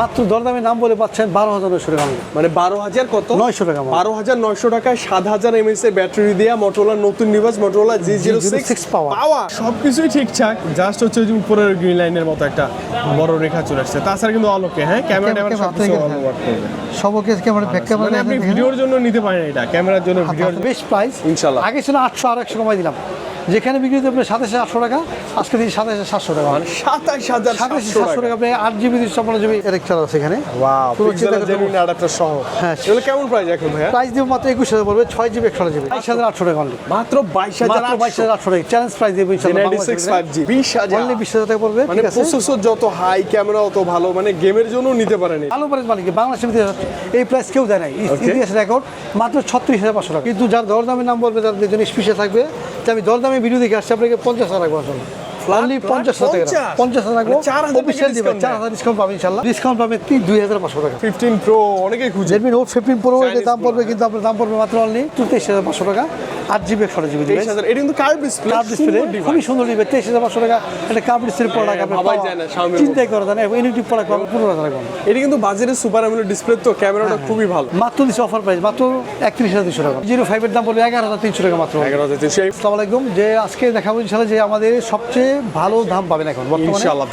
মাত্র দরদামের নাম বলে পাচ্ছেন বারো হাজার নয়শো টাকা মানে বারো হাজার কত? 900 টাকা বারো হাজার নয়শো টাকায় সাত হাজার এমএস এর ব্যাটারি দেওয়া মোটরোলার নতুন device Motorola G zero G06 six power। Power সবকিছুই ঠিকঠাক জাস্ট হচ্ছে যে উপরের গ্রিন লাইনের মতো একটা বড় রেখা চলে আসছে। তাছাড়া কিন্তু অলোকে হ্যাঁ? ক্যামেরা ট্যামেরা অলো ওয়ার্ক করবে। সবকে ক্যামেরা ব্যাক ক্যামেরা আপনি ভিডিওর জন্য নিতে পারেন এটা। ক্যামেরার জন্য ভিডিওর বেশ প্রাইস ইনশাল্লাহ। আগে ছিল আটশো আর একশো কমাই দিলাম। যেখানে বিক্রি হতে আপনি সাতাশে আটশো টাকা আজকে দিচ্ছি সাতাশে সাতশো টাকা। মানে সাতাশ হাজার সাতাশে সাতশো টাকা। আপনি আট জিবি দুশো পনেরো জিবি সহ। হ্যাঁ। এগুলো কেমন প্রাইস এখন ভাইয়া? প্রাইস দিব মাত্র একুশ হাজার পড়বে ছয় জিবি একশো জিবি। বাইশ হাজার আটশো টাকা অনলি মাত্র বাইশ হাজার মাত্র বাইশ হাজার আটশো টাকা। চ্যালেঞ্জ প্রাইস দিব বিশ হাজার। অনলি বিশ হাজার টাকা পড়বে মানে প্রসেসর যত হাই ক্যামেরা অত ভালো মানে গেমের জন্য নিতে পারেন। ভালো প্রাইস মালিক বাংলাদেশের ভিতরে এই প্রাইস কেউ দেয় নাই। Okay. ইতিহাস রেকর্ড মাত্র ছত্রিশ হাজার পাঁচশো টাকা। কিন্তু যার দরদামের নাম বলবে তার জন্য স্পেশাল থাকবে আমি দরদামে ভিডিও দেখে আসছি আপনাকে পঞ্চাশ হাজার রাখব আসলে। অনলি হাজার টাকা। 50? পঞ্চাশ হাজার রাখব মানে 4,000 টাকা অফিসিয়াল দিবে discount চার হাজার ডিসকাউন্ট পাবেন ডিসকাউন্ট টাকা। 15 প্রো খুঁজে। Chinese দাম পড়বে কিন্তু আপনার দাম পড়বে মাত্র অনলি টাকা। জিবি একশো জিবি এটা কিন্তু কার্ভ ডিসপ্লে কার্ভ ডিসপ্লে খুবই সুন্দর দিবে তেইশ হাজার পাঁচশো টাকা। একটা কার্ভ ডিসপ্লে প্রোডাক্ট আপনি পাওয়া- যায় না, Xiaomi-র চিন্তাই করা যায় না। এবং ইউনিটি প্রোডাক্ট পাবেন পনেরো হাজার টাকা। এটা কিন্তু বাজারে সুপার অ্যামোলেড ডিসপ্লে তো ক্যামেরাটা খুবই ভালো। মাত্র অফার প্রাইস মাত্র একত্রিশ হাজার দুশো টাকা। জিরো ফাইভের দাম পড়বে এগারো হাজার তিনশো টাকা মাত্র। আসসালামু আলাইকুম। যে আজকে দেখাবো যে আমাদের সবচেয়ে ভালো দাম পাবেন এখন ইনশাআল্লাহ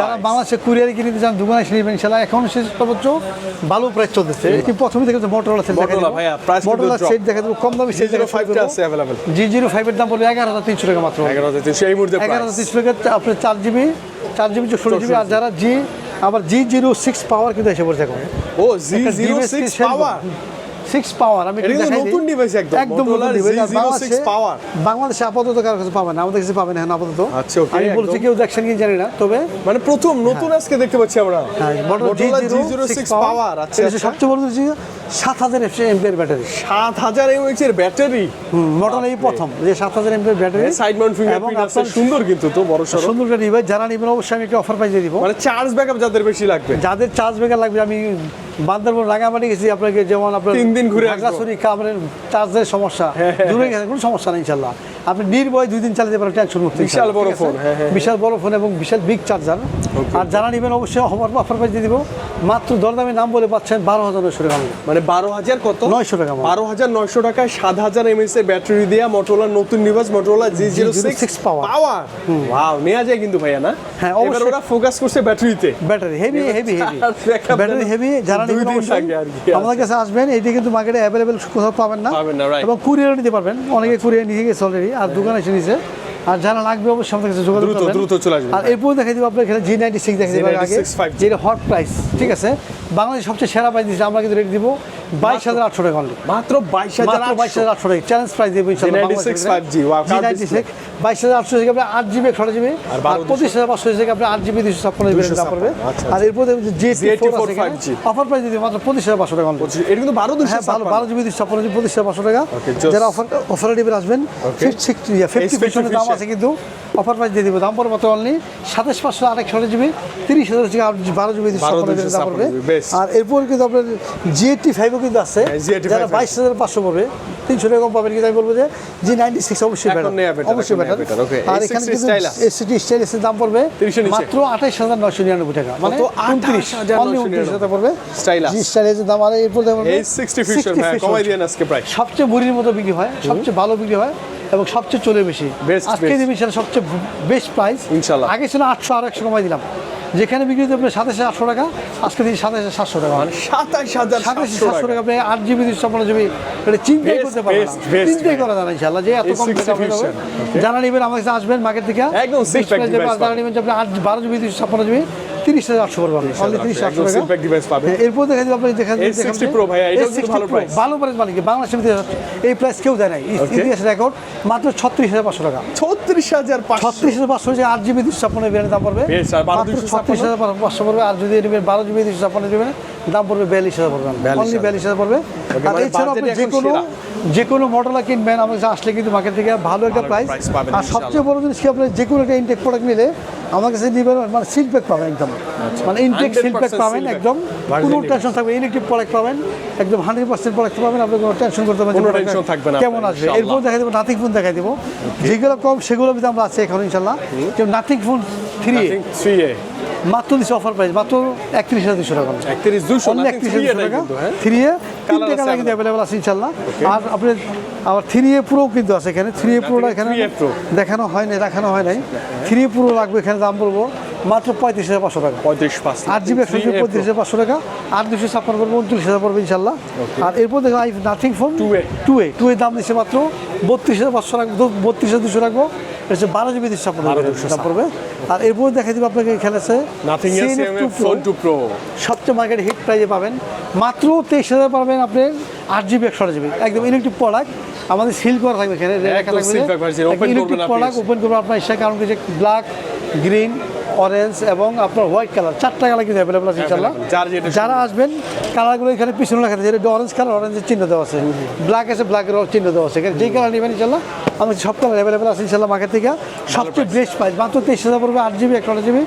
যারা বাংলাদেশে কুরিয়ারে কিনে দিতে চান দোকানে এসে নেবেন। ইনশাল্লাহ এখন শেষ সর্বোচ্চ ভালো প্রাইস চলতেছে। কি প্রথমে থেকে মোটরোলা সেট দেখা কিন্তু মোটরোলা সেট দেখা দেবো কম দামি সেট জিরো ফাইভটা আছে অ্যাভেলেবেল জি জিরো ফাইভের দাম পড়বে এগারো হাজার তিনশো টাকা মাত্র। এগারো হাজার তিনশো এই মুহূর্তে এগারো হাজার তিনশো টাকা আপনার চার জিবি চার জিবি ষোলো জিবি আর যারা জি আবার জি জিরো সিক্স পাওয়ার কিন্তু এসে পড়ছে এখন। ও G zero six power six power আমি এটা। নতুন device একদম। একদম নতুন Z06 বাংলাদেশে- power। বাংলাদেশে আপাতত কারও কাছে পাবেন না আমাদের কাছে পাবেন এখন আপাতত। আচ্ছা, আমি বলছি কেউ দেখছেন কি জানি না তবে মানে প্রথম নতুন আজকে দেখতে পাচ্ছি আমরা। হ্যাঁ, Motorola Motorola G06 G06 পাওয়ার আচ্ছা এটা আচ্ছা। সবচেয়ে বড় এমপিয়ার ব্যাটারি সাত হাজার এমএইচ এর ব্যাটারি এই প্রথম যে সাত হাজার ampere battery side mount fingerprint আছে সুন্দর কিন্তু তো বড় সড়ো। সুন্দর নিবে যারা নিবেন অবশ্যই আমি একটা অফার পাই দিয়ে দিব। মানে চার্জ ব্যাকআপ যাদের বেশি লাগবে। যাদের চার্জ বেকার লাগবে আমি বান্দরবন রাঙামাটি গেছি আপনাকে যেমন আপনার তিন দিন ঘুরে আসব। খাগড়াছড়ি কামরের চার্জের সমস্যা। দূরে গেছে কোনো সমস্যা নেই ইনশাল্লাহ। আপনি নির্ভয় দুই দিন চালাতে পারেন টেনশন মুক্ত বিশাল বড় ফোন, হ্যাঁ, হ্যাঁ, বিশাল বড় ফোন এবং বিশাল বিগ চার্জার আর যারা নেবেন অবশ্যই অফার অফার পাই দিয়ে দিব। মাত্র দরদামের নাম বলে পাচ্ছেন বারো হাজার নয়শো টাকা মানে বারো হাজার কত? 900 টাকা বারো হাজার নয়শো টাকায় সাত হাজার এমএস এর ব্যাটারি দেওয়া মোটরোলার নতুন device Motorola G zero six G06 power। Power wow নেওয়া যায় কিন্তু ভাইয়া না? হ্যাঁ, অবশ্যই। ওরা ফোকাস করছে ব্যাটারিতে battery heavy heavy heavy battery heavy যারা দুই দিন থাকে আর কি। আমাদের কাছে আসবেন এইটা কিন্তু মার্কেটে অ্যাভেলেবেল কোথাও পাবেন না. এবং কুরিয়ার নিতে পারবেন অনেকে কুরিয়ার নিয়ে গেছে অলরেডি আর দোকানে এসে নিছে আর যারা লাগবে অবশ্যই আমাদের কাছে যোগাযোগ দ্রুত, করবেন। দ্রুত চলে আসবেন, আর এরপর দেখাই দিব আপনার এখানে জি নাইনটি সিক্স দেখে দেবেন আগে। G96 5G যেটা হট প্রাইস ঠিক আছে? বাংলাদেশ সবচেয়ে সেরা প্রাইস দিচ্ছে আমরা কিন্তু রেট দিব বাইশ হাজার আটশো টাকা অনলি মাত্র বাইশ হাজার মাত্র বাইশ হাজার আটশো টাকা। চ্যালেঞ্জ প্রাইস দেবো ইনশাল্লাহ G96 5G, wow, G card ninety six বাইশ হাজার আটশো থেকে আপনি আট জিবি একশো জিবি আর আর 12 পঁচিশ হাজার পাঁচশো থেকে আপনি আট জিবি দুশো ছাপ্পান্ন জিবি দাম পড়বে আর এরপর জি Z84 5G অফার প্রাইস দিতে মাত্র পঁচিশ হাজার পাঁচশো টাকা only। এটা কিন্তু বারো দুশো হ্যাঁ ভালো বারো জিবি দুশো ছাপ্পান্ন জিবি পঁচিশ হাজার পাঁচশো টাকা। যারা অফার অফারে দিবেন আসবেন। ফিফটি ফিফটি special দাম। আছে কিন্তু অফার প্রাইস দিয়ে দিব দাম পড়বে মাত্র অনলি সাতাশ পাঁচশো আরেকশো জিবি তিরিশ হাজার থেকে বারো জিবি দুশো 12 জিবি দাম পড়বে আর এরপর কিন্তু আপনার জি এইটটি ফাইভও কিন্তু আছে হ্যাঁ, Z85 যারা বাইশ হাজার পাঁচশো পড়বে তিনশো টাকা কম পাবেন কিন্তু আমি বলব যে জি নাইনটি সিক্স অবশ্যই অবশ্যই okay। আর এখানে কিন্তু। এসিটি স্টাইলিসের দাম পড়বে 30 এর নিচে। মাত্র আঠাইশ হাজার নয়শো নিরানব্বই টাকা মানে? উনত্রিশ অনলি উনত্রিশ হাজার পড়বে। জি স্টাইলিসের দাম আর এরপর সবচেয়ে বুড়ির মতো বিক্রি হয় সবচেয়ে ভালো বিক্রি হয় এবং সবচেয়ে চলে বেশি আজকে। দিবি সেটা সবচেয়ে বেস্ট প্রাইস ইনশাল্লাহ। আগে ছিল আটশো আর একশো কমাই দিলাম যেখানে বিক্রি হতে আপনার সাতাশে আটশো টাকা আজকে দিন সাতাশে সাতশো টাকা মানে সাতাশ হাজার সাতাশে সাতশো টাকা আপনি আট জিবি দুশো ছাপ্পান্ন জিবি এটা চিন্তাই করতে পারবেন চিন্তাই করা যায় ইনশাল্লাহ যে এত কম 60 দামে হবে। fusion, okay. যারা নেবেন আমার কাছে আসবেন মার্কেট থেকে একদম। যারা নেবেন আপনি আট বারো জিবি দুশো ছাপ্পান্ন জিবি তিরিশ হাজার আটশো করবেন অনলি তিরিশ আটশো টাকা। পাবেন। হ্যাঁ, এরপর দেখা যাবে আপনি দেখা এই 60 Pro ভাইয়া, এটাও কিন্তু ভালো price। ভালো প্রাইস মানে কি বাংলাদেশের এই প্রাইস কেউ দেয় নাই. ইতিহাস রেকর্ড মাত্র ছত্রিশ হাজার পাঁচশো টাকা। ছত্রিশ হাজার ছত্রিশ হাজার পাঁচশো যে আট জিবি দুশো ছাপ্পান্ন বিরিয়ানি দাম পড়বে। বেশ, আর 12 মাত্র 256 ছত্রিশ হাজার পাঁচশো পড়বে আর যদি বারো জিবি দুশো ছাপ্পান্ন দাম পড়বে বিয়াল্লিশ হাজার পড়বে। অনলি বিয়াল্লিশ হাজার পড়বে। আর মানে এছাড়াও আপনি যে কোনো যে কোনো মডেলা কিনবেন আমার কাছে আসলে কিন্তু মার্কেট থেকে ভালো একটা প্রাইস আর সবচেয়ে বড় জিনিস কি আপনি যে কোনো একটা ইনটেক প্রোডাক্ট নিলে আমার কাছে নিবেন মানে সিল প্যাক পাবেন একদম। মানে ইনটেক সিল প্যাক পাবেন একদম। কোনো টেনশন থাকবে ইলেকট্রিক প্রোডাক্ট পাবেন একদম হান্ড্রেড পার্সেন্ট প্রোডাক্ট পাবেন আপনি কোনো টেনশন করতে পারবেন কেমন আসবে। এরপর দেখা দেবো নাথিং ফোন দেখাই দেবো। যেগুলো কম সেগুলো আমরা আছে এখন ইনশাল্লাহ কেউ nothing phone three three A মাত্র দিচ্ছে অফার প্রাইস মাত্র একত্রিশ হাজার দুশো টাকা। একত্রিশ দুশো একত্রিশ হাজার টাকা। থ্রি এ তিনটে কালার কিন্তু অ্যাভেলেবল আছে ইনশাল্লাহ আর আপনি আবার থ্রি এ প্রো কিন্তু আছে এখানে। থ্রি এ প্রোটা এখানে দেখানো হয় নাই দেখানো হয় নাই। থ্রি এ প্রো লাগবে এখানে দাম বলব মাত্র পঁয়ত্রিশ হাজার পাঁচশো টাকা। পঁয়ত্রিশ আট জিবি একশো জিবি পঁয়ত্রিশ হাজার পাঁচশো টাকা। আট দুশো ছাপ্পান্ন পড়বে উনত্রিশ হাজার পড়বে ইনশাল্লাহ আর এরপর দেখো I nothing phone 2A two A two এর দাম দিচ্ছে মাত্র বত্রিশ হাজার পাঁচশো রাখব বত্রিশ হাজার দুশো রাখব। হচ্ছে বারো জিবি দুশো ছাপ্পান্ন পড়বে আর এরপর দেখা যাবে আপনাকে এখানে আছে নাথিং এর CNF CM 2 Pro, phone two pro সবচেয়ে মার্কেট হিট প্রাইজে পাবেন। মাত্র তেইশ হাজার পাবেন আপনি আট জিবি একশো জিবি একদম ইলেকট্রিক প্রোডাক্ট আমাদের সিল করা থাকবে এখানে। ইলেকট্রিক প্রোডাক্ট ওপেন করব আপনার ইচ্ছা কারণ ব্ল্যাক গ্রিন অরেঞ্জ এবং আপনার হোয়াইট কালার চারটা কালার কিন্তু অ্যাভেলেবল আছে ইনশাল্লাহ যার আসবেন কালারগুলো এখানে পিছনে লেখা আছে যেটা অরেঞ্জ কালার অরেঞ্জের চিহ্ন দেওয়া আছে। ব্ল্যাক আছে ব্ল্যাকের চিহ্ন দেওয়া আছে। এখানে যেই কালার নেবেন ইনশাল্লাহ আমাদের সব কালার অ্যাভেলেবল আছে ইনশাল্লাহ মার্কেট থেকে। সবচেয়ে বেস্ট প্রাইস মাত্র তেইশ হাজার পড়বে আট জিবি একটা জিবি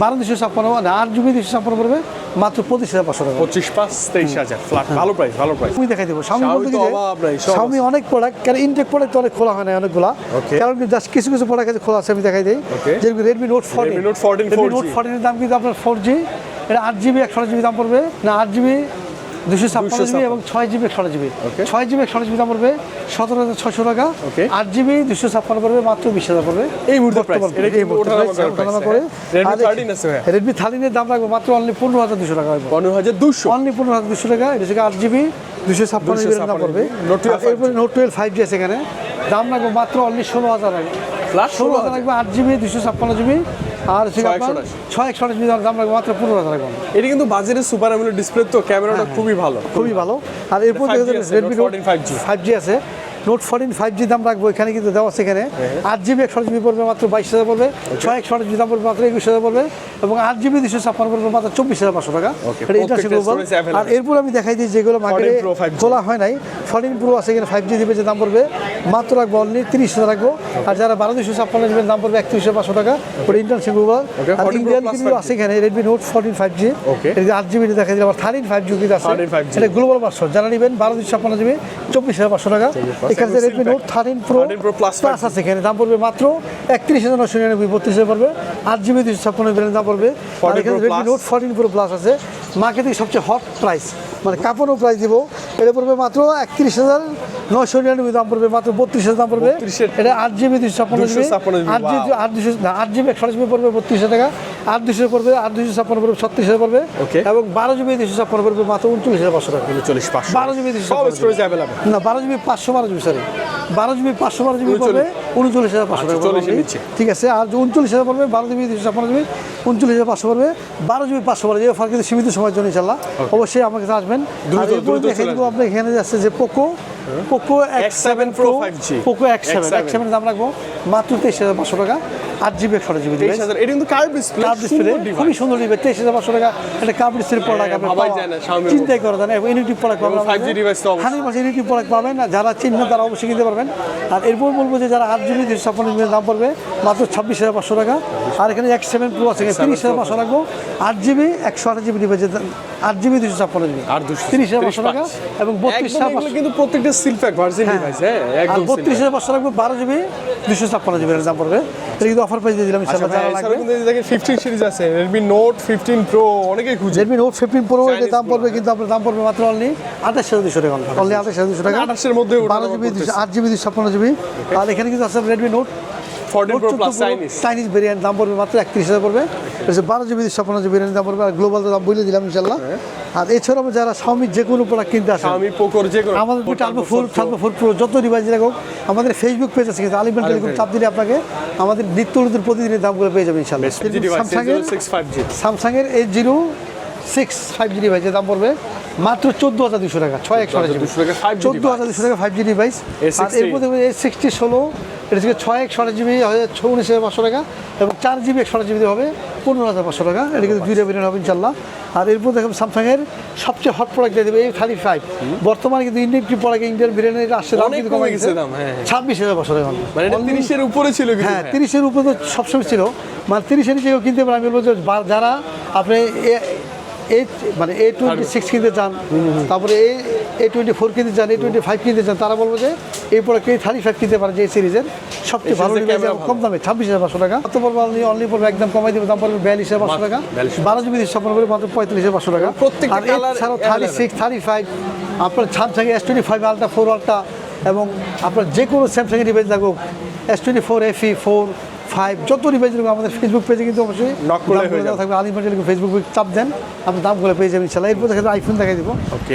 বারো দুশো ছাপ্পান্ন আট জিবি দুশো ছাপ্পান্ন পড়বে। মাত্র পঁচিশ হাজার পাঁচশো টাকা। পঁচিশ পাঁচ তেইশ হাজার। ফ্ল্যাট ভালো প্রাইস ভালো প্রাইস আমি দেখাই দেবো। স্বামী অনেক প্রোডাক্ট কারণ ইনটেক প্রোডাক্ট অনেক খোলা হয় না অনেকগুলা। কারণ জাস্ট কিছু কিছু প্রোডাক্ট আছে খোলা আছে আমি দেখাই দিই. যেরকম Redmi note fourteen note Note 14 Redmi 4G note ফোর্টিনের দাম কিন্তু আপনার ফোর জি এটা আট জিবি একশো জিবি দাম পড়বে। না আট জিবি দুশো ছাপ্পান্ন জিবি এবং ছয় জিবি একশো জিবি। ছয় জিবি একশো জিবি দাম পড়বে সতেরো হাজার ছশো টাকা। আট জিবি দুশো ছাপ্পান্ন পড়বে মাত্র বিশ হাজার পড়বে। এই মুহূর্তে হ্যাঁ। Redmi 13 আছে ভাইয়া। রেডমি থার্টিনের দাম রাখব মাত্র অনলি পনেরো হাজার দুশো টাকা পনেরো হাজার দুশো? অনলি পনেরো হাজার দুশো টাকা এটা হচ্ছে আট জিবি দুশো ছাপ্পান্ন জিবি দাম পড়বে। Note 12 এরপরে নোট টুয়েলভ ফাইভ জি আছে এখানে। দাম রাখব মাত্র অনলি ষোলো হাজার ফ্ল্যাট ষোলো হাজার রাখব আট জিবি দুশো ছাপ্পান্ন জিবি। আর ছয় একশো আঠাশ দাম রাখব মাত্র পনেরো হাজার লাগবে এটা কিন্তু বাজারে সুপার অ্যামোলেড ডিসপ্লে তো ক্যামেরাটা খুবই ভালো। খুবই ভালো। আর এরপর Redmi Note note 14 5G five G আছে। নোট ফোরটিন ফাইভ জি দাম রাখব এখানে কিন্তু দেওয়া আছে এখানে। আট জিবি একশো জিবি পড়বে মাত্র বাইশ হাজার পড়বে। ছয় একশো জিবি দাম পড়বে মাত্র একুশ হাজার পড়বে। এবং আট জিবি দুশো ছাপ্পান্ন পড়বে মাত্র চব্বিশ হাজার পাঁচশো টাকা। আর এরপর আমি দেখাই দিই যেগুলো মার্কেটে 14 Pro 5G খোলা হয় নাই। ফোরটিন প্রো আছে এখানে ফাইভ জি দিবে যে দাম পড়বে। মাত্র রাখব অনলি তিরিশ হাজার রাখব। আর যারা বারো দুশো ছাপ্পান্ন জিবির দাম পড়বে একত্রিশ হাজার পাঁচশো টাকা। ওটা গ্লোবাল Okay, আর ইন্ডিয়ান কিন্তু আছে এখানে Redmi note fourteen five G এটা আট জিবি দেখা দিলে আবার থার্টিন ফাইভ জি কিন্তু আছে 13 5G এটা গ্লোবাল ভার্সন যারা নেবেন বারো দুশো ছাপ্পান্ন জিবি চব্বিশ হাজার পাঁচশো টাকা। এখানে এবং Redmi note thirteen pro 13 Pro plus আছে এখানে দাম পড়বে মাত্র একত্রিশ হাজার নশো নিরানব্বই বত্রিশ হাজার পড়বে আট জিবি দুশো ছাপ্পান্ন দাম পড়বে। আর এখানে Redmi note fourteen pro plus আছে। মার্কেটিং সবচেয়ে হট প্রাইস মানে কাপড়ও প্রাইস দিব এটা পড়বে মাত্র একত্রিশ হাজার নশো নিরানব্বই দাম পড়বে মাত্র বত্রিশ হাজার দাম পড়বে। এটা আট জিবি দুশো ছাপ্পান্ন জিবি। আট জিবি আট দুশো না আট জিবি একশো জিবি পড়বে বত্রিশ হাজার টাকা। আট দুশো পড়বে আট দুশো ছাপ্পান্ন পড়বে ছত্রিশ হাজার পড়বে. এবং বারো জিবি দুশো ছাপ্পান্ন পড়বে মাত্র উনচল্লিশ হাজার পাঁচশো টাকা। চল্লিশ পাঁচশো। বারো জিবি দুশো না বারো জিবি পাঁচশো বারো জিবি সরি বারো জিবি পাঁচশো বারো জিবি পড়বে উনচল্লিশ হাজার পাঁচশো আচ্ছা, পড়বে 40 এর only। নিচে। ঠিক আছে আর উনচল্লিশ হাজার পড়বে বারো জিবি দুশো ছাপ্পান্ন জিবি উনচল্লিশ হাজার পাঁচশো পড়বে বারো জিবি পাঁচশো পড়বে এই অফার কিন্তু সীমিত সময়ের জন্য ইনশাল্লাহ অবশ্যই আমার কাছে আসবেন দেখে দেবো আপনি এখানে যাচ্ছে যে Poco Poco X X7 seven Pro pro 5G Poco X seven X7 X সেভেনের দাম রাখব মাত্র তেইশ হাজার পাঁচশো টাকা। আট জিবি একশো জিবি এটা কিন্তু কার্ভ ডিসপ্লে কার্ভ ডিসপ্লে খুবই সুন্দর দিবে তেইশ হাজার পাঁচশো টাকা। একটা কার্ভ ডিসপ্লে প্রোডাক্ট ভাবাই যায় না, Xiaomi-র চিন্তাই করা যায় না। ইউনিটি প্রোডাক্ট পাবেন এবং 5G device তো অবশ্যই। হান্ড্রেড পার্সেন্ট ইউনিটি প্রোডাক্ট পাবেন না যারা চিহ্ন তারা অবশ্যই কিনতে পারবেন। আর এরপর বলব যে যারা আট জিবি দুশো ছাপ্পান্ন জিবির দাম পড়বে মাত্র ছাব্বিশ হাজার পাঁচশো টাকা। আর এখানে এক সেভেন প্রো আছে তিরিশ হাজার পাঁচশো রাখব। আট জিবি একশো আট জিবি যে আট জিবি দুশো ছাপ্পান্ন জিবি। আর দুশো তিরিশ হাজার পাঁচশো টাকা এবং বত্রিশ হাজার কিন্তু প্রত্যেকটা সিলপ্যাক ভার্সিন ডিভাইস হ্যাঁ একদম বত্রিশ হাজার পাঁচশো লাগবে বারো জিবি দুশো ছাপ্পান্ন জিবি দাম পড়বে। এটা কিন্তু অফার প্রাইস দিয়ে দিলাম ইনশাআল্লাহ আচ্ছা যারা লাগবে। কিন্তু সিরিজ আছে রেডমি নোট ফিফটিন প্রো অনেকেই খুঁজে। রেডমি নোট ফিফটিন প্রো এর দাম পড়বে হ্যাঁ। কিন্তু আপনার দাম পড়বে মাত্র অনলি 28200 টাকা। অনলি 28200 টাকা। আঠাশের মধ্যে 12 জিবি আট জিবি 256 জিবি। আর এখানে কিন্তু আছে রেডমি নোট চাইনিজ চাইনিজ দাম পড়বে মাত্র 31000 পড়বে। হচ্ছে জিবি 256 জিবি দাম পড়বে আর গ্লোবাল দাম বলে দিলাম ইনশাআল্লাহ আর এছাড়াও যারা Xiaomi যে কোনো প্রোডাক্ট কিনতে আসে যে কোনো আমাদের যত ডিভাইস লাগুক আমাদের ফেসবুক পেজ আছে কিন্তু আলিমেন্ট টেলিকম চাপ দিলে আপনাকে আমাদের নিত্য নতুন প্রতিদিনের দামগুলো পেয়ে যাবেন ইনশাআল্লাহ স্যামসাং এর eight zero six five G ডিভাইসের দাম পড়বে মাত্র চোদ্দ হাজার দুশো টাকা ছয় একশো 14,200 টাকা 5G চোদ্দ হাজার দুশো টাকা ফাইভ জি ডিভাইস A16 আর এরপর দেখবেন এই সিক্সটি ষোলো এটা থেকে ছয় একশো জিবি উনিশ হাজার পাঁচশো টাকা এবং চার জিবি একশো জিবি হবে পনেরো হাজার পাঁচশো টাকা। এটা কিন্তু দুইটা ভেরিয়েন্ট হবে ইনশাল্লাহ আর এরপর দেখবেন স্যামসাংয়ের সবচেয়ে হট প্রোডাক্ট দিয়ে দেবে এই থার্টি ফাইভ বর্তমানে কিন্তু ইন্ডিয়ান কি প্রোডাক্ট ইন্ডিয়ান ভেরিয়েন্ট আসছে দাম অনেক কিন্তু কমে গেছে। হ্যাঁ, হ্যাঁ। ছাব্বিশ হাজার পাঁচশো টাকা। মানে এটা তিরিশের উপরে ছিল হ্যাঁ তিরিশের উপরে তো সবসময় ছিল। মানে তিরিশের নিচে কিনতে পারে আমি বলব যারা আপনি এ মানে এ টোয়েন্টি সিক্স কিনতে চান তারপরে এ এ টোয়েন্টি ফোর কিনতে চান এ টোয়েন্টি ফাইভ কিনতে চান তারা বলব যে এই প্রোডাক্ট এই থার্টি ফাইভ কিনতে পারে যে এই সিরিজের সবচেয়ে ভালো কম দামে ছাব্বিশ হাজার পাঁচশো টাকা। কত পড়বে অনলি অনলি পড়বে একদম কমাই দেবে দাম পড়বে বিয়াল্লিশ হাজার পাঁচশো টাকা। বারো জিবি স্বপ্ন করে মাত্র পঁয়তাল্লিশ হাজার পাঁচশো টাকা। প্রত্যেকটা আর এছাড়াও থার্টি সিক্স থার্টি ফাইভ আপনার Samsung S twenty five ultra four ultra এবং আপনার যে কোনো স্যামসাংয়ের ডিভাইস লাগুক S twenty four FE four five যত রিপেজ রকম আমাদের ফেসবুক পেজে কিন্তু অবশ্যই। থাকবে। আলিম লিখে ফেসবুক চাপ দেন আপনি দামগুলো পেয়ে যাবেন ইনশাল্লাহ। এরপর দেখা যাবে আইফোন দেখাই দেবো।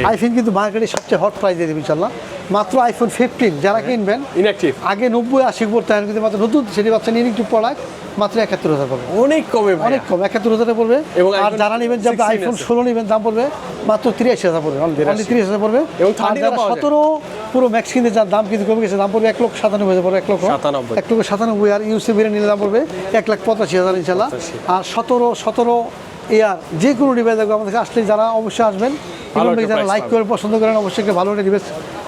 আইফোন কিন্তু মার্কেটে সবচেয়ে হট প্রাইস দিয়ে দেবে ইনশাল্লাহ। মাত্র আইফোন ফিফটিন যারা কিনবেন ইনঅ্যাক্টিভ আগে নব্বই আশি পড়তে হয় কিন্তু মাত্র নতুন সেটি বাচ্চা নিয়ে একটু পড়ায় মাত্র একাত্তর হাজার পড়বে। অনেক কমে অনেক কম একাত্তর হাজারে পড়বে। এবং আর যারা নেবেন যে আইফোন ষোলো নেবেন দাম পড়বে মাত্র তিরিশ হাজার পড়বে অনলি তিরিশ। হাজার পড়বে। এবং আর 13 যারা পাওয়া যায়। সতেরো পুরো ম্যাক্স কিনতে চান দাম কিন্তু কমে গেছে দাম পড়বে এক লক্ষ সাতানব্বই হাজার পড়বে এক লক্ষ। 97 এক লক্ষ সাতানব্বই আর ইউসি বিরে নিলে দাম পড়বে এক লাখ পঁচাশি হাজার ইনশাল্লাহ আর সতেরো সতেরো ইয়ার যে কোনো ডিভাইস দেখবে আমাদের আসলে যারা অবশ্যই আসবেন। ভালো যারা লাইক করে পছন্দ করেন অবশ্যই একটা ভালো একটা ডিভাইস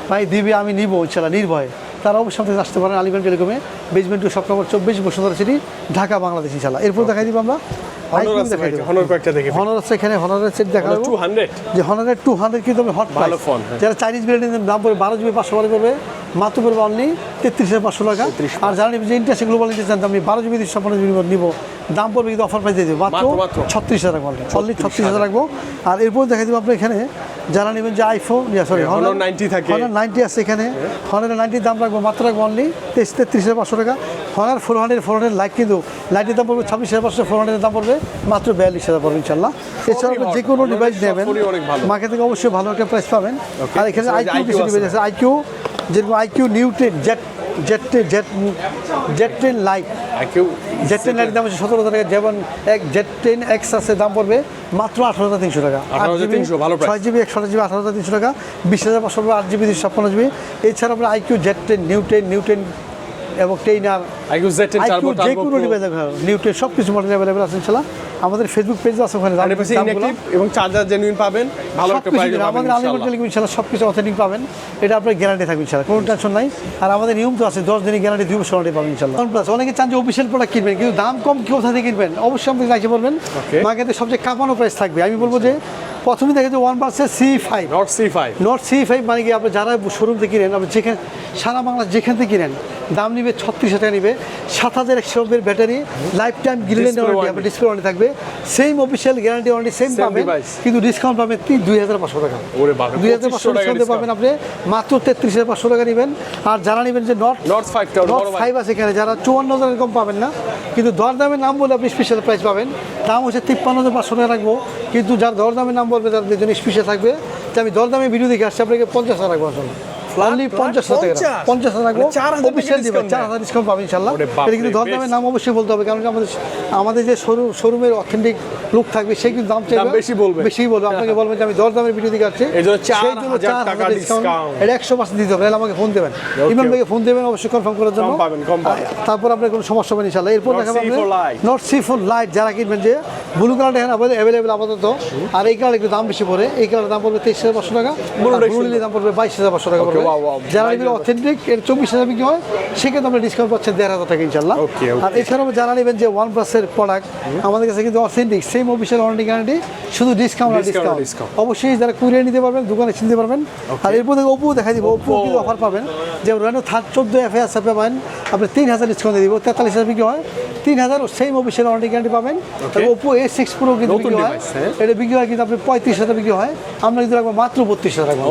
ভাই দিবে আমি নিব ইনশাল্লাহ নির্ভয়। তারা অবশ্যই আমাদের আসতে পারেন আলিগঞ্জ টেলিকমে বেজমেন্ট টু সব নম্বর চব্বিশ বসুন্ধরা সিটি ঢাকা বাংলাদেশ ইনশাল্লাহ। এরপর দেখাই দিব আমরা IPhone আছে কয়েকটা দেখে এখানে হনারের সেট দেখা 200 যে হনারের টু হান্ড্রেড কিন্তু হট ভালো phone, হ্যাঁ। যারা চাইনিজ বিরিয়ানির দাম পড়বে বারো জিবি পাঁচশো বারে করবে মাত্র পড়বে অনলি তেত্রিশ হাজার পাঁচশো টাকা। আর যারা যে ইন্টারেস্ট গ্লোবাল নিতে চান আমি বারো জিবি জিবি নিব। দাম পড়বে কিন্তু অফার প্রাইস দিয়ে দেবো। মাত্র। ছত্রিশ হাজার রাখব অনলি ছত্রিশ হাজার রাখব। আর এরপর দেখা দেবো আপনার এখানে যারা নেবেন যে আইফোন সরি হ্যাঁ, Honor 90 থাকে। হনার নাইনটি আছে এখানে। হনার নাইনটির দাম রাখব মাত্র রাখব অনলি তেইশ তেত্রিশ হাজার পাঁচশো টাকা। Honor four hundred four hundred lite কিন্তু লাইটের দাম পড়বে ছাব্বিশ হাজার পাঁচশো ফোর হান্ড্রেডের দাম পড়বে মাত্র বিয়াল্লিশ হাজার পড়বে ইনশাল্লাহ এছাড়া যে কোনো ডিভাইস নেবেন মার্কেট থেকে অবশ্যই ভালো একটা প্রাইস পাবেন। আর এখানে আইকিউ কিছু। ডিভাইস আছে। আইকিউ যেরকম iQOO neo ten Z Z Z Z ten lite iQOO Z ten লাইটের দাম হচ্ছে সতেরো হাজার টাকা যেমন এক জেট ট্রেন এক্স আছে দাম পড়বে মাত্র আঠারো হাজার তিনশো টাকা। 18,300 ভালো ছয় জিবি একশো জিবি আঠারো হাজার তিনশো টাকা। বিশ হাজার পাঁচশো আট জিবি দুশো ছাপ্পান্ন জিবি এছাড়া আমরা iQOO Z ten new ten new ten এবং ট্রেনার আইকিউ Z10 আইকিউ টার্বো যে কোনো ডিভাইস নিউ ট্রেন সব কিছু মডেল অ্যাভেলেবেল আছে ইনশাল্লাহ। আমাদের ফেসবুক পেজ আছে ওখানে এবং চার্জার জেনুইন পাবেন ভালো একটা প্রাইসে আমাদের আলিগড় ইনশাআল্লাহ টেলিকম ইনশাল্লাহ সব কিছু অথেন্টিক পাবেন। এটা আপনার গ্যারান্টি থাকবে ইনশাল্লাহ কোনো টেনশন নাই। আর আমাদের নিয়ম তো আছে দশ দিনের গ্যারান্টি দুই বছর গ্যারান্টি পাবেন ইনশাল্লাহ। প্লাস অনেকে চান যে অফিসিয়াল প্রোডাক্ট কিনবেন কিন্তু দাম কম কোথা থেকে কিনবেন? অবশ্যই আপনি লাইকে বলবেন. মার্কেটে সবচেয়ে কাঁপানো প্রাইস থাকবে। আমি বলব যে প্রথমে দেখে যে one percent C five. Nord C five Nord C five মানে কি? আপনি যারা শোরুম থেকে কিনেন আপনি যেখানে সারা বাংলা যেখান থেকে কিনেন দাম নিবে ছত্রিশ টাকা নিবে। সাত হাজার একশো ব্যাটারি লাইফ টাইম গ্রিলেন Display ওয়ারেন্টি। আপনার ডিসপ্লে ওয়ারেন্টি থাকবে। Same official guarantee warranty same পাবেন। কিন্তু ডিসকাউন্ট পাবেন তিন দুই হাজার পাঁচশো টাকা। দুই হাজার পাঁচশো 2500 টাকা ডিসকাউন্টে পাবেন আপনি। মাত্র তেত্রিশ হাজার পাঁচশো টাকা নেবেন। আর যারা নেবেন যে নট নট ফাইভটা নট ফাইভ আছে এখানে। যারা চুয়ান্ন হাজার এরকম পাবেন না। কিন্তু দর দামের নাম বলে আপনি স্পেশাল প্রাইস পাবেন। দাম হচ্ছে তিপ্পান্ন হাজার পাঁচশো টাকা রাখব। কিন্তু যার দর দামের নাম বলবে তার জিনিস পিছিয়ে থাকবে। যে আমি দরদামে ভিডিও দেখে আসছি, আপনাকে পঞ্চাশ হাজার রাখব আসলে। অনলি flat পঞ্চাশ হাজার টাকা। 50? হাজার রাখব 4,000 দিবে discount চার হাজার ডিসকাউন্ট পাবেন ইনশাল্লাহ। এটা কিন্তু দর দামের নাম অবশ্যই বলতে হবে কারণ আমাদের আমাদের যে শোরুমের অথেন্টিক লুক থাকবে সেই কিন্তু দাম চাইবে। বেশি বলবে। বেশি বলবে। আপনাকে বলবেন যে আমি দর দামের ভিডিও দিকে আসছি। এই জন্য 4,000 টাকা ডিসকাউন্ট এটা একশো পার্সেন্ট দিতে হবে নাহলে আমাকে ফোন দেবেন। ভাইকে ফোন দেবেন অবশ্যই কনফার্ম করার জন্য। পাবেন, কম পাবেন। তারপর আপনার কোনো সমস্যা হবে এরপর light। Nord C four lite যারা কিনবেন যে ব্লু কালারটা এখানে অ্যাভেলেবেল আপাতত। আর এই কালার একটু দাম বেশি পড়ে। এই কালার দাম পড়বে তেইশ হাজার পাঁচশো টাকা। ব্লু দাম পড়বে বাইশ হাজার পাঁচশো টাকা পড়বে। যারা নেবেন অথেন্টিক এর চব্বিশ হাজার বিক্রি হয় সেক্ষেত্রে আমরা ডিসকাউন্ট পাচ্ছেন দেড় হাজার টাকা ইনশাল্লাহ। আর এছাড়াও যারা নেবেন যে ওয়ান প্লাসের প্রোডাক্ট আমাদের কাছে কিন্তু authentic same official warranty guarantee শুধু ডিসকাউন্ট আর ডিসকাউন্ট অবশ্যই যারা কুরিয়ার নিতে পারবেন দোকানে চিনতে পারবেন। আর এরপর থেকে ওপো দেখা দিব ওপো কিন্তু অফার পাবেন। যে রেনো থার্ড চোদ্দ এফ এ আছে পাবেন। আপনি তিন হাজার ডিসকাউন্ট দিব তেতাল্লিশ হাজার বিক্রি হয়। তিন হাজার সেম অফিসিয়াল ওয়ারেন্টি গ্যারান্টি পাবেন। ওপো এ সিক্স প্রো কিন্তু বিক্রি হয়। হ্যাঁ। এটা বিক্রি হয় কিন্তু আপনি পঁয়ত্রিশ হাজার বিক্রি হয়। আমরা কিন্তু রাখব মাত্র বত্রিশ হাজার রাখব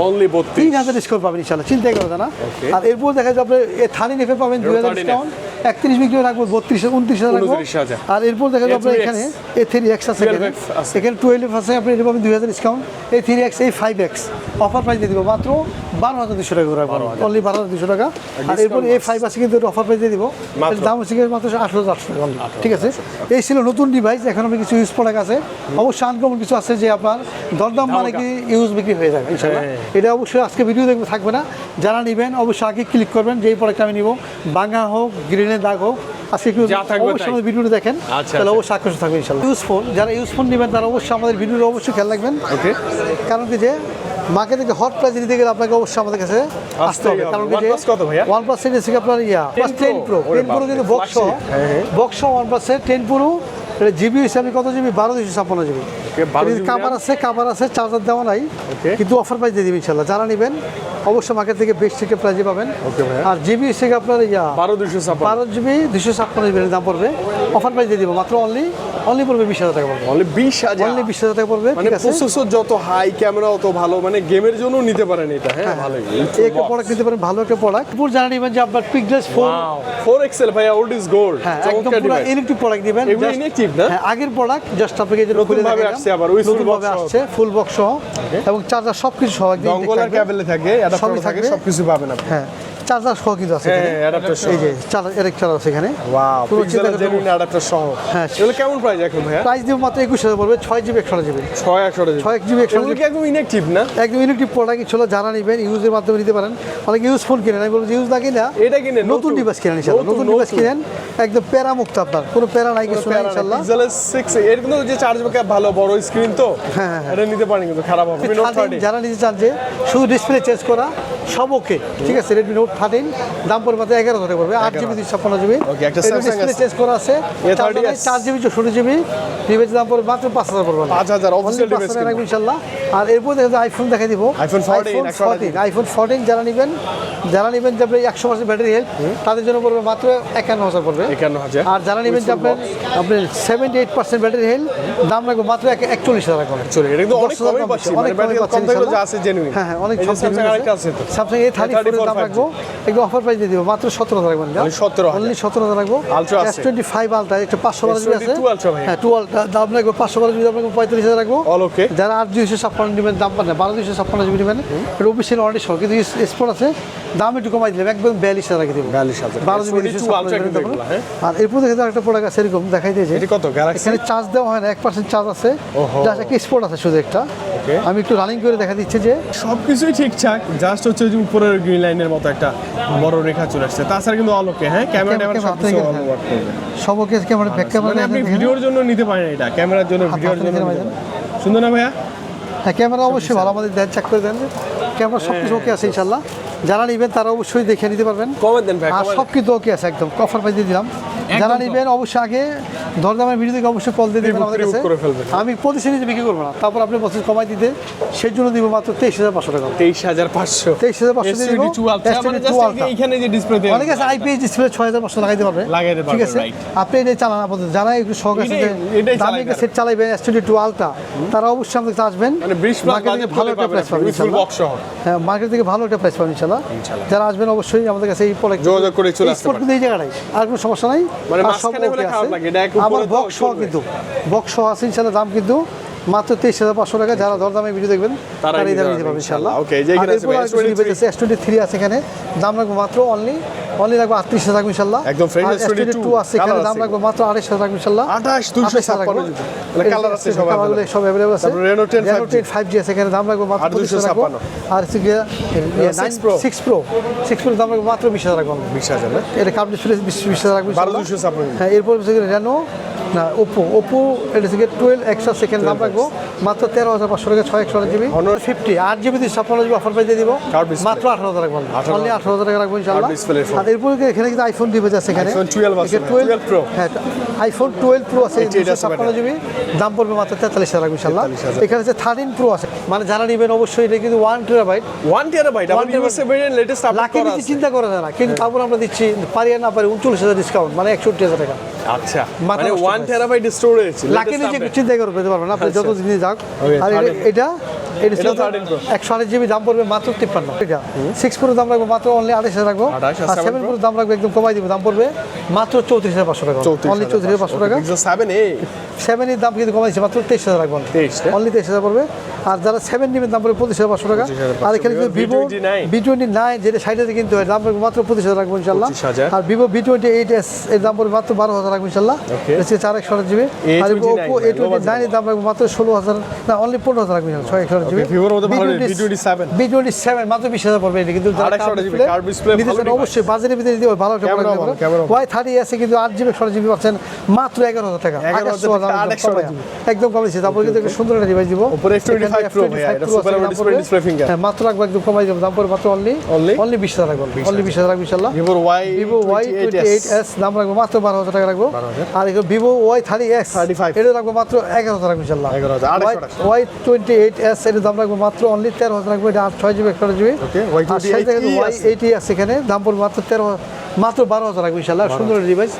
তিন হাজার ডিসকাউন্ট পাবেন ইনশাল্লাহ চিন্তাই করা না। আর এরপর দেখা যাবে আপনি থার্টিন এফে পাবেন দুই হাজার 13F ডিসকাউন্ট একত্রিশ বিক্রি রাখব বত্রিশ উনত্রিশ হাজার আর এরপর দেখা যাবে আপনার এখানে এ থ্রি এক্স আছে 12X এখানে। টুয়েলভ আছে। আপনি এটা পাবেন দুই হাজার ডিসকাউন্ট এই থ্রি এক্স এই ফাইভ এক্স অফার প্রাইস দিয়ে দিব মাত্র বারো হাজার দুশো টাকা করে অনলি বারো হাজার। দুশো টাকা। আর এরপর এই ফাইভ আছে কিন্তু অফার প্রাইস দিয়ে দিব। দাম হচ্ছে মাত্র আঠারো হাজার আটশো টাকা। ঠিক আছে? এই ছিল নতুন ডিভাইস এখন আমি কিছু ইউজ প্রোডাক্ট আছে। অবশ্যই আনকমন কিছু আছে যে আপনার দরদাম মানে কি ইউজ বিক্রি হয়ে যাবে ইনশাল্লাহ হ্যাঁ। এটা অবশ্যই আজকে ভিডিও দেখবে থাকবে না। যারা নেবেন অবশ্যই আগে ক্লিক করবেন যেই প্রোডাক্ট আমি নিব বাঙ্গা হোক গ্রিনের দাগ হোক আজকে একটু অবশ্যই ভিডিওটা দেখেন আচ্ছা, তাহলে আচ্ছা। অবশ্যই আকর্ষণ থাকবে ইনশাল্লাহ ইউজ ফোন যারা ইউজ ফোন নেবেন তারা অবশ্যই আমাদের ভিডিওটা অবশ্যই খেয়াল রাখবেন। ওকে কারণ কি যে মাকে থেকে হট প্রাইস নিতে গেলে আপনাকে অবশ্যই আমাদের কাছে আসতে হবে। কারণ কি যে? ওয়ান প্লাস সেট আপনার ইয়া টেন প্রো টেন প্রো কিন্তু box. Box one plus set ten pro এটা জিবি হিসাবে কত জিবি? বারো দুশো ছাপ্পান্ন জিবি। Okay, 12 GB কাভার আছে কাভার আছে চার্জার দেওয়া নাই কিন্তু অফার প্রাইস দিয়ে দিবি ইনশাল্লাহ যারা নেবেন অবশ্যই মার্কেট থেকে বেশ থেকে প্রাইজে পাবেন। আর জিবি হিসেবে আপনার ইয়া বারো দুশো বারো জিবি দুশো ছাপ্পান্ন জিবি দাম পড়বে। অফার প্রাইস দিয়ে দিব মাত্র অনলি অনলি পড়বে বিশ হাজার টাকা পড়বে। অনলি বিশ হাজার। অনলি বিশ হাজার টাকা পড়বে মানে প্রসেসর যত হাই ক্যামেরা অত ভালো মানে গেমের জন্য নিতে পারেন এটা। হ্যাঁ ভালোই। এই একটা প্রোডাক্ট নিতে পারেন ভালো একটা প্রোডাক্ট পুরো জানা নেবেন যে আপনার পিকজেস ফোন ফোর এক্সেল ভাইয়া ওল্ড ইজ গোল্ড হ্যাঁ একদম পুরো ইলেকট্রিক প্রোডাক্ট দিবেন। এগুলো Just- না? হ্যাঁ আগের প্রোডাক্ট জাস্ট আপনাকে যে নতুন ভাবে আসছে আবার, ওই ফুল সহ। আসছে ফুল বক্স সহ। এবং চার্জার সবকিছু সহ একদম ডঙ্গল আর ক্যাবেলে থাকে অ্যাডাপ্টার থাকে সবকিছু পাবেন আপনি। হ্যাঁ। চার্জার সহ কিন্তু আছে হ্যাঁ অ্যাডাপ্টার সহ। এই যে চার্জার চার্জার আছে এখানে। ওয়াও পিক্সেলের জেনুইন অ্যাডাপ্টার সহ। হ্যাঁ। এগুলো কেমন প্রাইস এখন ভাইয়া? প্রাইস দিব মাত্র একুশ হাজার পড়বে ছয় জিবি একশো জিবি ছয় একশো ছয় জিবি একশো এগুলো কি একদম ইনঅ্যাক্টিভ না? একদম ইলেকট্রিক প্রোডাক্ট ছিল যারা নেবেন ইউজের মাধ্যমে নিতে পারেন। অনেক ইউজফুল কিনেন আমি বলব ইউজ না কিনা এটা কিনে নতুন। ডিভাইস কিনেন ইনশাল্লাহ নতুন ডিভাইস কিনেন একদম প্যারা মুক্ত আপনার। কোনো প্যারা নাই কিছু নাই ইনশাল্লাহ পিক্সেলের সিক্স এর কিন্তু যে চার্জ ব্যাকআপ ভালো বড় স্ক্রিন তো হ্যাঁ, হ্যাঁ, এটা নিতে পারেন কিন্তু খারাপ হবে। যারা নিতে চান যে শুধু ডিসপ্লে চেঞ্জ করা সব ওকে ঠিক আছে রেডমি নোট থার্টিন দাম পড়বে মাত্র এগারো হাজার পড়বে আট জিবি দুশো ছাপ্পান্ন জিবি। চেঞ্জ করা আছে চার জিবি চৌষট্টি জিবি ডিভাইসের দাম পড়বে মাত্র পাঁচ হাজার পড়বে। পাঁচ হাজার ডিভাইস ইনশাল্লাহ। আর এরপর দেখা আইফোন দেখা দিব। আইফোন 14, একশো আঠাশ ফোরটিন আইফোন ফোরটিন যারা নেবেন যারা নেবেন যে আপনার একশো পার্সেন্ট ব্যাটারি হেলথ তাদের জন্য পড়বে মাত্র একান্ন হাজার পড়বে। একান্ন হাজার। আর যারা নেবেন যে আপনার আপনার seventy eight percent battery health দাম রাখব মাত্র এক- একচল্লিশ হাজার রাখব চলে এটা কিন্তু অনেক কমই পাচ্ছি মানে অনেক কমই জেনুইন হ্যাঁ হ্যাঁ অনেক আছে। Samsung এ থার্টি 34 ফোরের দাম রাখব। একটু অফার প্রাইস দিয়ে দিব মাত্র সতেরো হাজার রাখবেন 17,000 অনলি সতেরো হাজার রাখব। এস টোয়েন্টি ফাইভ আলট্রা একটা পাঁচশো বারো জিবি আছে। S22 Ultra ভাই। হ্যাঁ টুয়েলভ দাম রাখব পাঁচশো বারো জিবি দাম রাখব পঁয়তাল্লিশ হাজার রাখব। যারা আট দুইশো ছাপ্পান্ন নেবেন দাম পান না বারো দুইশো ছাপ্পান্ন জিবি নেবেন। এটা অফিসিয়াল অনেক সহ কিন্তু স্পোর্ট আছে দাম একটু কমাই দিলাম একদম বিয়াল্লিশ হাজার রেখে দেবো। 42,000 বারো জিবি S22 Ultra কিন্তু এগুলো, হ্যাঁ? আর এরপর দেখে একটা প্রোডাক্ট আছে এরকম দেখাই দিয়েছে। এখানে চার্জ দেওয়া হয় না এক পার্সেন্ট চার্জ আছে। একটা স্পোর্ট আছে শুধু একটা। আমি একটু রানিং করে দেখা দিচ্ছি যে সবকিছুই ঠিকঠাক জাস্ট হচ্ছে যে উপরের গ্রিন লাইনের মতো একটা বড় রেখা চলে আসছে। তাছাড়া কিন্তু অলোকে হ্যাঁ? ক্যামেরা ট্যামেরা ক্যামেরা ভালো ওয়ার্ক ক্যামেরা ব্যাক মানে আপনি ভিডিওর জন্য নিতে পারেন এটা ক্যামেরার জন্য ভিডিওর জন্য নিতে পারেন। পারেন। সুন্দর না ভাইয়া? হ্যাঁ ক্যামেরা অবশ্যই ভালো আমাদের দেন চেক করে দেন। ক্যামেরা সব কিছু ওকে আছে ইনশাল্লাহ যারা নেবেন তারা অবশ্যই দেখে নিতে পারবেন। কমে দেন ভাই আর সব কিছু ওকে আছে একদম। কফার পাই দিয়ে দিলাম। যারা নেবেন অবশ্যই আগে দরদামের ভিডিও থেকে অবশ্যই কল দিয়ে দেবেন আমাদের কাছে। আমি প্রতি সিরিজে বিক্রি করব না। তারপর আপনি বছর কমাই দিতে সেই জন্য দিব মাত্র তেইশ হাজার পাঁচশো টাকা। তেইশ হাজার পাঁচশো। তেইশ হাজার পাঁচশো দিয়ে দিব। মানে S22 Ultra। যে ডিসপ্লে অনেকে আছে আইপিএস ডিসপ্লে ছয় হাজার পাঁচশো লাগাইতে পারবে। লাগাইতে ঠিক আছে. আপনি এটা চালান আপাতত। যারা একটু শখ আছে যে দামি একটা সেট চালাইবেন এস টোয়েন্টি টু আলট্রা তারা অবশ্যই আমাদের কাছে আসবেন। মানে 20 plus Market থেকে budget ভালো একটা প্রাইস পাবেন। হ্যাঁ মার্কেট থেকে ভালো একটা প্রাইস পাবেন ইনশাল্লাহ। যারা আসবেন অবশ্যই আমাদের কাছে এই প্রোডাক্ট যোগাযোগ করে চলে আসতে কিন্তু এই জায়গাটাই। আর কোনো সমস্যা নাই। মানে মাঝখানে বলে খারাপ লাগে, এটা আবার বক্স সহ কিন্তু। বক্স সহ আছে ইনশাআল্লাহ দাম কিন্তু মাত্র তেইশ হাজার পাঁচশো টাকা। যারা দরদামে ভিডিও দেখবেন তারা এই দামে নিতে নিতে পারবে পারবে ইনশাল্লাহ। ইনশাল্লাহ। Okay, এই যে এখানে আছে এস টোয়েন্টি থ্রি আছে এখানে। দাম রাখব মাত্র অনলি অনলি রাখব আটত্রিশ হাজার রাখব ইনশাল্লাহ। একদম fresh আর S22 S22 আছে এখানে দাম রাখব মাত্র আড়াইশ হাজার রাখব ইনশাল্লাহ। 28, 256 জিবি। তাহলে আছে সব কালারগুলো available। সব অ্যাভেলেবল আছে। তারপর Reno 10 Reno 5G 10 5G আছে এখানে দাম রাখব মাত্র আর 25 হাজার রাখব 256 আর হচ্ছে গিয়ে সিক্স প্রো সিক্স প্রো দাম রাখব মাত্র বিশ হাজার রাখব বিশ হাজার এটা কাপ ডিসপ্লে বিশ বিশ হাজার রাখব বারো ইনশাল্লাহ। ছাপ্পান্ন। হ্যাঁ এরপর রেনো না ওপো ওপো এটা টুয়েলভ এক্সট্রা সেকেন্ড দাম রাখব মাত্র তেরো হাজার পাঁচশো টাকা ছয় একশো জিবি ফিফটি আট জিবি দিয়ে ছাপ্পান্ন জিবি অফার দিয়ে দিব মাত্র আঠারো হাজার রাখব অনলি আঠারো হাজার। টাকা রাখব ইনশাল্লাহ। এরপর এখানে কিন্তু আইফোন ডিভাইস আছে এখানে? iPhone 12 আছে এখানে ভাই, 12 Pro। হ্যাঁ আইফোন টুয়েলভ প্রো আছে ছাপ্পান্ন জিবি দাম পড়বে মাত্র তেতাল্লিশ হাজার ইনশাল্লাহ এখানে হচ্ছে থার্টিন প্রো আছে মানে যারা নেবেন অবশ্যই এটা কিন্তু one terabyte one terabyte latest লাখে বেশি চিন্তা করা যায় না কিন্তু তারপর আমরা দিচ্ছি পারি না পারি উনচল্লিশ হাজার ডিসকাউন্ট মানে একষট্টি হাজার টাকা। আচ্ছা মানে নষ্ট ওয়ান price। টেরাবাইট স্টোরেজ লাখে নিচে চিন্তা করে পেতে পারবেন আপনি যত দিনে যাক। আর এটা- 13 এটা এটা ছিল এটাও 13 Pro। একশো আঠাশ জিবি দাম পড়বে মাত্র তিপ্পান্ন। এটা সিক্স দাম রাখব মাত্র অনলি আঠাশ হাজার রাখব। 28 আর আর 7 সেভেন দাম রাখব একদম কমাই দিব দাম পড়বে মাত্র চৌত্রিশ হাজার পাঁচশো টাকা। অনলি চৌত্রিশ হাজার পাঁচশো টাকা। Seven A? সেভেনের দাম কিন্তু কমাইছে মাত্র তেইশ হাজার রাখব অনলি তেইশ হাজার পড়বে। আর যারা সেভেন নেবেন দাম পড়বে পঁচিশ হাজার পাঁচশো টাকা। আর এখানে কিন্তু Vivo V29 B twenty nine যেটা ষাট হাজার কিনতে হয় দাম পড়বে মাত্র পঁচিশ হাজার রাখব ইনশাল্লাহ। আর Vivo V twenty eight S এর দাম পড়বে মাত্র বারো হাজার রাখব ইনশাল্লাহ। চার একশো জিবি। আর A29 ওপো এ টোয়েন্টি নাইনের দাম রাখব মাত্র ষোলো হাজার না অনলি পনেরো হাজার রাখব ছয় একশো জিবি Vivo মধ্যে ভালো V27 বি মাত্র বিশ হাজার পড়বে এটা কিন্তু যারা 28 curved GB, display curved display নিতে ভালো অবশ্যই বাজারের ভিতরে দিতে ভালো একটা Camera ভালো, camera ভালো। ওয়াই থার্টি আছে কিন্তু আট জিবি ষোলো জিবি পাচ্ছেন মাত্র এগারো হাজার টাকা। 11,000 আগে ষোলো টাকা, হাজার 8 টাকা। একদম কম দিচ্ছে তারপরে কিন্তু সুন্দর একটা ডিভাইস দিব। ওপরে F25 Pro F25 এটা Pro super আছে, AMOLED দাম display, পড়বে- display finger। হ্যাঁ, মাত্র রাখব একদম কমাই দেবো দাম পড়বে মাত্র অনলি? অনলি রাখব অনলি বিশ হাজার রাখব ভিভোর ভিভো দাম রাখব মাত্র বারো হাজার টাকা রাখব আর এখানে ভিভো ওয়াই থার্টি এক্স 35 এটা রাখব মাত্র এগারো হাজার রাখব ইনশাল্লাহ। 11,000, 2800 দাম রাখব মাত্র অনলি তেরো হাজার রাখব এটা আট ছয় জিবি একশো জিবি ওয়াই এইটি আছে? এখানে দাম পড়বে মাত্র তেরো মাত্র বারো হাজার রাখব ইনশাল্লাহ সুন্দর ডিভাইস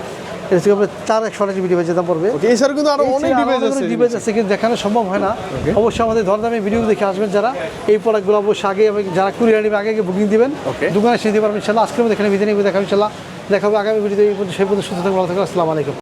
এটা থেকে আপনার চার একশো জিবি ডিভাইসের দাম পড়বে। এছাড়া কিন্তু আরও অনেক ডিভাইস আছে। ডিভাইস আছে কিন্তু দেখানো সম্ভব হয় না। অবশ্যই আমাদের ধরদামে ভিডিও দেখে আসবেন যারা। এই প্রোডাক্টগুলো অবশ্যই আগে যারা কুরিয়ার নেবে আগে বুকিং দিবেন. দোকানে দিতে পারবেন ইনশাল্লাহ। আজকের মধ্যে এখানে বিদায় ইনশাল্লাহ। আগামী ভিডিওতে এই পর্যন্ত সেই পর্যন্ত সুস্থ থাকবে ভালো থাকবে আসসালামু আলাইকুম।